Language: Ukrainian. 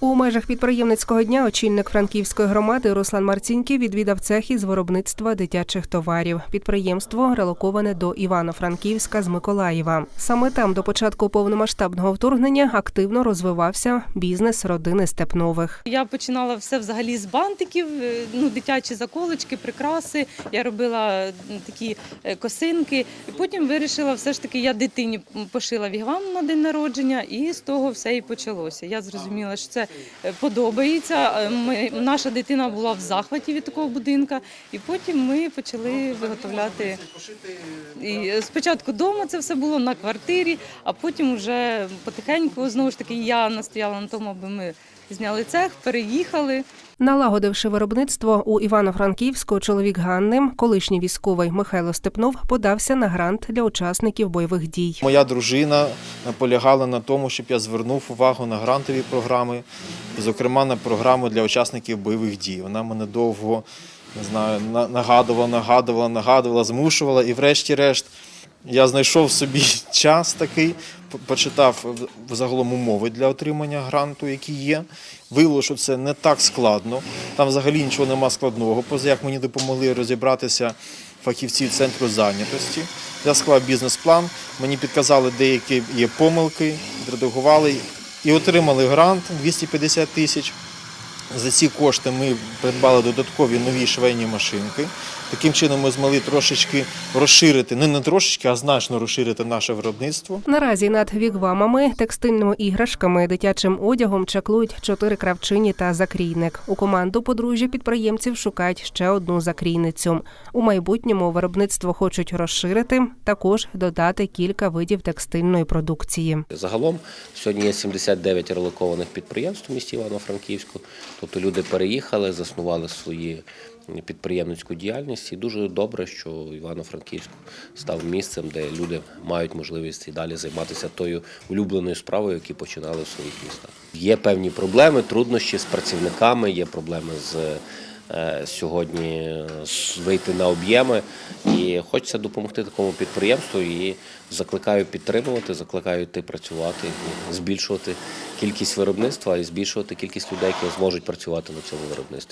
У межах підприємницького дня очільник франківської громади Руслан Марцінький відвідав цех із виробництва дитячих товарів. Підприємство релоковане до Івано-Франківська з Миколаєва. Саме там до початку повномасштабного вторгнення активно розвивався бізнес родини Степнових. Я починала все взагалі з бантиків, е, ну дитячі заколочки, прикраси. Я робила такі е, косинки. І потім вирішила, все ж таки, я дитині пошила вігвам на день народження, і з того все і почалося. Я зрозуміла, що це е, подобається. Е, Ми, наша дитина була в захваті від такого будинку, і потім ми почали виготовляти. І спочатку вдома це все було на квартирі, а потім вже потихеньку знову ж таки я настояла на тому, аби ми зняли цех, переїхали. Налагодивши виробництво у Івано-Франківську, чоловік Ганни, колишній військовий Михайло Степнов, подався на грант для учасників бойових дій. Моя дружина наполягала на тому, щоб я звернув увагу на грантові програми, зокрема на програму для учасників бойових дій. Вона мене довго не знаю, нагадувала, нагадувала, нагадувала, змушувала. І врешті-решт я знайшов собі час такий, почитав загалом умови для отримання гранту, які є. Виявилося, що це не так складно. Там взагалі нічого нема складного, поза як мені допомогли розібратися фахівці центру зайнятості. Я склав бізнес-план, мені підказали деякі є помилки, відредагували і отримали грант 250 тисяч. За ці кошти ми придбали додаткові нові швейні машинки. Таким чином ми змогли трошечки розширити, не не трошечки, а значно розширити наше виробництво. Наразі над вігвамами, текстильними іграшками, дитячим одягом чаклують чотири кравчині та закрійник. У команду подружжя підприємців шукають ще одну закрійницю. У майбутньому виробництво хочуть розширити, також додати кілька видів текстильної продукції. Загалом сьогодні є 79 релокованих підприємств у місті Івано-Франківську. Тобто люди переїхали, заснували свої підприємницьку діяльність. І дуже добре, що Івано-Франківськ став місцем, де люди мають можливість і далі займатися тою улюбленою справою, які починали в своїх містах. Є певні проблеми, труднощі з працівниками, є проблеми з. Е, Сьогодні вийти на об'єми і хочеться допомогти такому підприємству і закликаю підтримувати, закликаю йти працювати, збільшувати кількість виробництва і збільшувати кількість людей, які зможуть працювати на цьому виробництві.